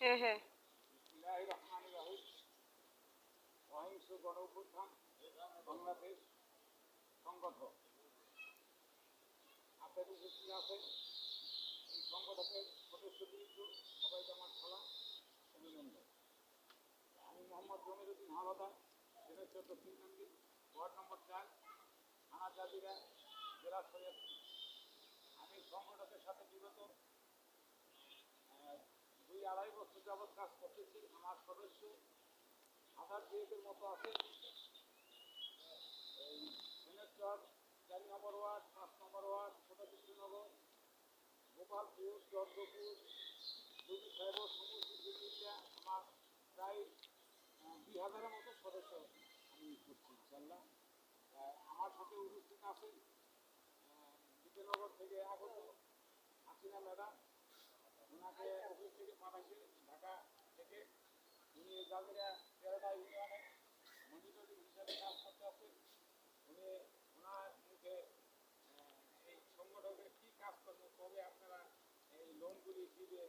হ্যাঁ হ্যাঁ। অহিংস বাংলাদেশ সংগঠন এই সংগঠনের সদস্যবৃন্দ সবাইকে আমার সালাম অভিনন্দন আমি মোহাম্মদ জমিরুদ্দিন দিনাজপুর দক্ষিণ কান্দি ওয়ার্ড নম্বর চার থানা জাজিরা জেলা সৈয়দপুর আমি সংগঠনের সাথে বিগত আহ, দুই আড়াই বছর কাজ করতেছি, আমার সদস্য হাজার দুয়েকের মতো আছে এই চার নম্বর ওয়ার্ড, পাঁচ নম্বর ওয়ার্ড ছোটকৃষ্ণনগর গোপালপুর চন্দ্রপুর দুই সাহেব জিনিসটা আমার প্রায় দুই হাজারের মতো সদস্য আমি করছি ইনশাল্লাহ আমার সাথে উপস্থিত আছেন। জামিরা তেরোটা কাজ করতে আছে উনি ওনার এই সংগঠনের কী কাজ করবে কবে আপনারা এই লোনগুলি দিবে